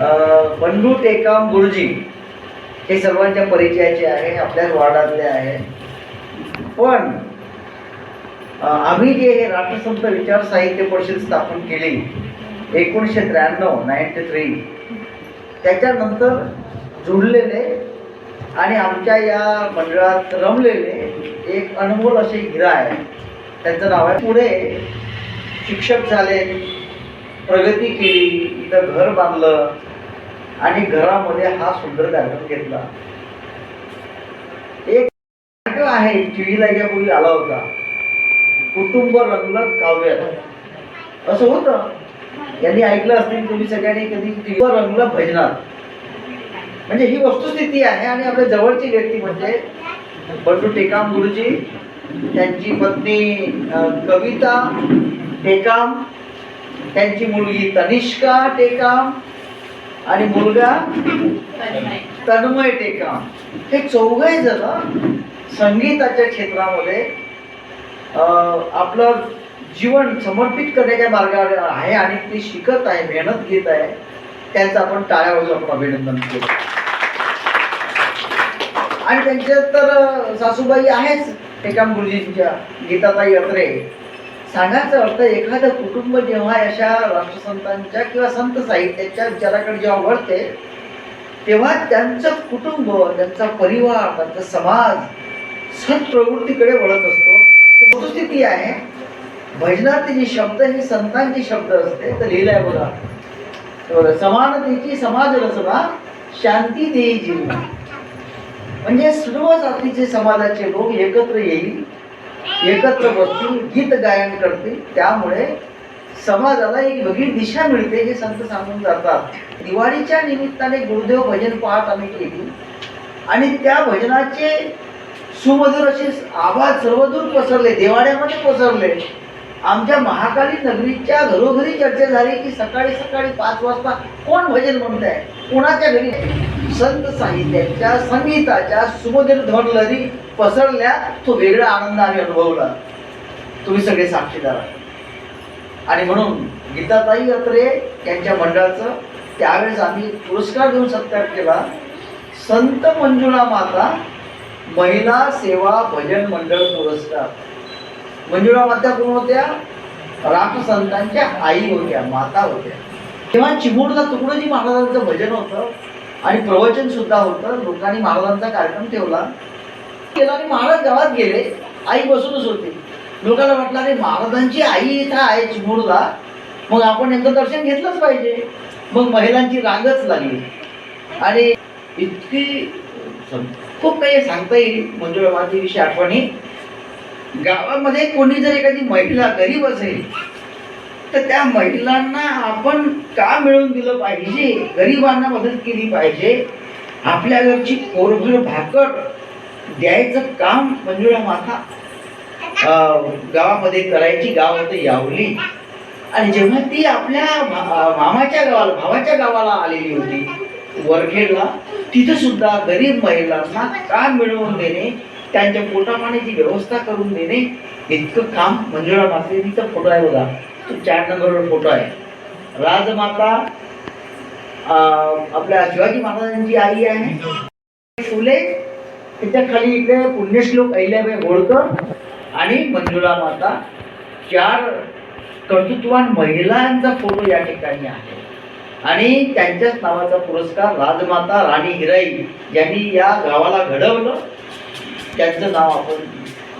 बंधू टेकाम गुरुजी हे सर्वांच्या परिचयाचे आहे आपल्याच वार्डातले आहे. पण आम्ही जे हे राष्ट्रसंत विचार साहित्य परिषद स्थापन केली एकोणीसशे त्र्याण्णव नाईन्टी थ्री त्याच्यानंतर जुळलेले आणि आमच्या या मंडळात रमलेले एक अनमोल असे हिरा आहे. त्यांचं नाव आहे. पुढे शिक्षक झाले प्रगती केली इथं घर बांधलं आणि घरामध्ये हा सुंदर कार्यक्रम घेतला. एक कार्यक्रम आहे टी यापूर्वी आला होता. कुटुंब रंगलं काव्यात असं होतं. यांनी ऐकलं असतील तुम्ही सगळ्यांनी कधी टीव्ही व्हीवर रंगलं भजनात. म्हणजे ही वस्तुस्थिती आहे आणि आपल्या जवळची व्यक्ती म्हणजे बंडू टेकाम गुरुजी त्यांची पत्नी कविता टेकाम त्यांची मुलगी तनिष्का टेकाम आणि मुलगा तन्मय टेका हे चौघही जण संगीताच्या क्षेत्रामध्ये अं, आपलं जीवन समर्पित करण्याच्या मार्गावर आहे आणि ते शिकत आहे मेहनत घेत आहे. त्यांचं आपण टाळ्या आपण अभिनंदन केलं. आणि त्यांच्या तर सासूबाई आहेच एका गुरुजींच्या गीताताई अत्रे. सांगायचं अर्थ एखादं कुटुंब जेव्हा अशा राष्ट्रसंतांच्या किंवा संत साहित्याच्या विचाराकडे जेव्हा वळते तेव्हा त्यांचं कुटुंब त्यांचा परिवार त्यांचा समाज सत्प्रवृत्तीकडे वळत असतो. ते वस्तुस्थिती आहे भजनातले जे शब्द हे संतांचे शब्द असते तर लिहिलंय बघा. बघा समानतेची समाज रचना शांती देई जीवन. म्हणजे सर्व जातीचे समाजाचे लोक एकत्र येईल एकत्र बसून गीत गायन करतील त्यामुळे समाजाला एक वेगळी दिशा मिळते हे संत सांगून जातात. दिवाळीच्या निमित्ताने गुरुदेव भजन पाहत आम्ही केली. आणि त्या भजनाचे सुमधुर असे आवाज सर्वदूर पसरले देवाड्यामध्ये पसरले. आमच्या महाकाली नगरीच्या घरोघरी चर्चा झाली की सकाळी सकाळी पाच वाजता कोण भजन म्हणत आहे कोणाच्या घरी? संत साहित्याच्या संगीताच्या सुमधुर ध्वनलहरी पसरल्या तो वेगळा आनंद आम्ही अनुभवला. तुम्ही सगळे साक्षीदार आहात आणि म्हणून गीताताई अत्रे यांच्या मंडळाचं त्यावेळेस आम्ही पुरस्कार देऊन सत्कार केला. संत मंजुळा माता महिला सेवा भजन मंडळ पुरस्कार. मंजुळा माता कोण होत्या? राष्ट्रसंतांच्या आई होत्या माता होत्या. तेव्हा चिमूरला तुकडोजी महाराजांचं भजन होतं. आणि प्रवचन सुद्धा होतं. लोकांनी महाराजांचा कार्यक्रम ठेवला. केला आणि महाराज गावात गेले. आई बसूनच होती. लोकांना वाटलं अरे महाराजांची आई इथं आहे चिमूरला. मग आपण यांचं दर्शन घेतलंच पाहिजे. मग महिलांची रांगच लागली. आणि इतकी खूप काही सांगता येईल मंजुळा माझी विषयी आठवणी. गावामध्ये कोणी जर एखादी महिला गरीब असेल तर त्या महिलांना आपण का मिळवून दिलं पाहिजे? गरिबांना मदत केली पाहिजे? आपल्या घरची कोरभर भाकर द्यायचं काम मंजुळा माता गावामध्ये करायची गाव होतं यावली. आणि जेव्हा ती आपल्या मामाच्या गावाला भावाच्या गावाला आलेली होती वरखेडला तिथं सुद्धा गरीब महिलांना काम मिळवून देणे त्यांच्या पोटापाण्याची व्यवस्था करून देणे इतकं काम मंजुळा मातेचा फोटो आहे बघा तो चार नंबरवर फोटो आहे. राजमाता आपल्या शिवाजी महाराजांची आई आहे. फुले त्याच्याखाली इकडे पुण्यश्लोक अहिल्याबाई होळकर आणि मंजुळा माता. चार कर्तृत्वान महिलांचा फोटो या ठिकाणी आहे. आणि त्यांच्याच नावाचा पुरस्कार राजमाता राणी हिराई यांनी या गावाला घडवलं. त्यांचं नाव आपण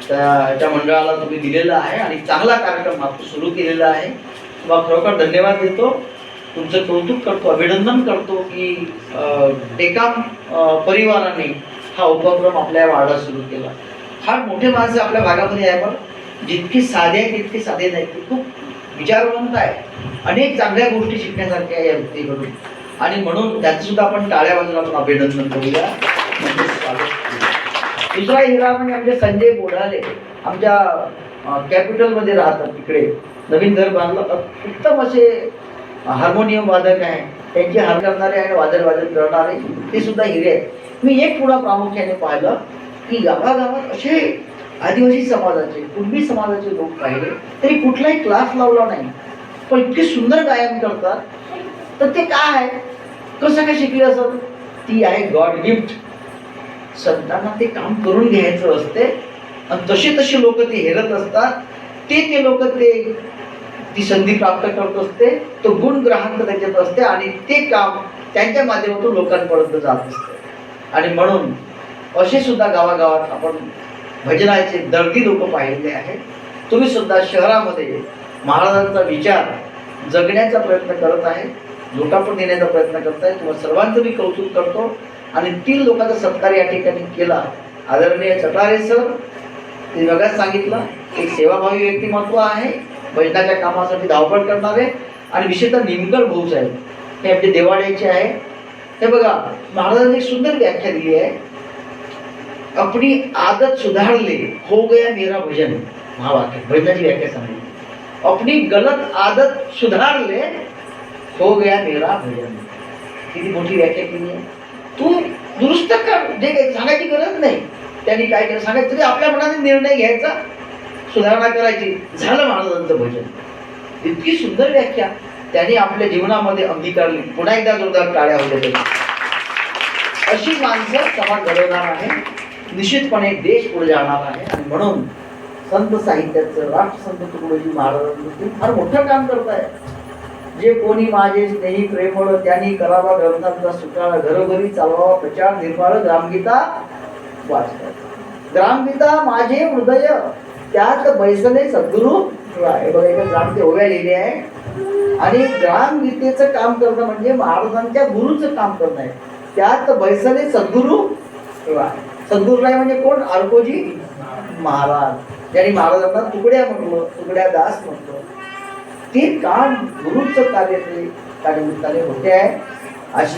त्या त्या मंडळाला तुम्ही दिलेलं आहे आणि चांगला कार्यक्रम आपण सुरू केलेला आहे. तुम्हाला खरोखर धन्यवाद देतो. तुमचं कौतुक करतो अभिनंदन करतो की अं, टेकाम परिवाराने हा उपक्रम आपल्या वार्डात सुरू केला. फार मोठे माणसं आपल्या भागामध्ये आहे पण जितकी साधे आहेत तितके साधे नाही ती खूप विचारवंत आहे अनेक चांगल्या गोष्टी शिकण्यासारख्या आहे या व्यक्तीकडून. आणि म्हणून त्याचं सुद्धा आपण टाळ्या बाजूला आपण अभिनंदन करूया. म्हणजे स्वागत करूया. दुसरा हिरा म्हणजे आमचे संजय बोडाले आमच्या कॅपिटलमध्ये राहतात तिकडे. नवीन घर बांधलं. उत्तम असे हार्मोनियम वादक आहे. त्यांची हार करणारे आणि वादन वादन करणारे ते सुद्धा हिरे आहेत. मी एक पुढा प्रामुख्याने पाहिलं की गावागावात असे आदिवासी समाजाचे कुणबी समाजाचे लोक पाहिले तरी कुठलाही क्लास लावला नाही. पण इतके सुंदर गायन करतात. तर ते काय आहे? कसं काय शिकली असत ती आहे गॉड गिफ्ट संतांना ते काम करून घ्यायचं असते. आणि तशी तशी लोक ते हेरत असतात ते ते लोक ते ती संधी प्राप्त करत असते तो गुण ग्राहक त्याच्यात असते आणि ते काम त्यांच्या माध्यमातून लोकांपर्यंत जात असते. आणि म्हणून असे सुद्धा गावागावात आपण भजनाचे दर्दी लोक पाहिले आहेत. तुम्ही सुद्धा शहरामध्ये महाराजांचा विचार जगण्याचा प्रयत्न करत आहे लोकांपण देण्याचा प्रयत्न करत आहे तुम्हाला सर्वांचं मी कौतुक करतो. आणि तीन लोकांचा सत्कार या ठिकाणी केला. आदरणीय चटारे सर ते बघाच सांगितलं एक सेवाभावी व्यक्तिमत्व आहे भजनाच्या कामासाठी धावपळ करणारे आणि विशेषतः निमगड भाऊ साहेब हे आपले देवाड्याचे आहे. हे बघा महाराजांनी एक सुंदर व्याख्या दिली आहे. अपनी आदत सुधारले हो गया मेरा भजन महावाक्य भजनाची व्याख्या सांगितली. अपनी गलत आदत सुधारले हो गया मेरा भजन. किती मोठी व्याख्या केली आहे. तू दुरुस्त कर. जे काही सांगायची गरज नाही. त्यांनी काय केलं? सांगायचं तरी आपल्या मनाने निर्णय घ्यायचा. सुधारणा करायची. झालं महाराजांचं भजन. इतकी सुंदर व्याख्या. त्यांनी आपल्या जीवनामध्ये अंगीकारली पुन्हा एकदा जोरदार टाळ्या होत्या अशी माणसं समाज घडवणार आहे. निश्चितपणे देश पुढे जाणार आहे. आणि म्हणून संत साहित्याचं राष्ट्रसंत तुकडोजी महाराजांचं फार मोठं काम करत आहे जे कोणी माझे स्नेही प्रेमळ त्यांनी करावा ग्रंथांचा सुकाळ घरोघरी चालवावा प्रचार निर्माळ ग्रामगीता वाचतात. ग्रामगीता माझे हृदय त्यात बैसले सद्गुरू आहे. बघा इथे ते ओव्या लिहिले आहे. आणि ग्रामगीतेचं काम करणं म्हणजे महाराजांच्या गुरुचं काम करणं आहे. त्यात बैसले सद्गुरू ठेवा सद्गुरू नाही म्हणजे कोण? आरकोजी महाराज. ज्यांनी महाराजांना तुकड्या म्हटलं तुकड्या दास म्हटलं ते काम गुरुचं कार्य ते त्या निमित्ताने होते आहे. अशी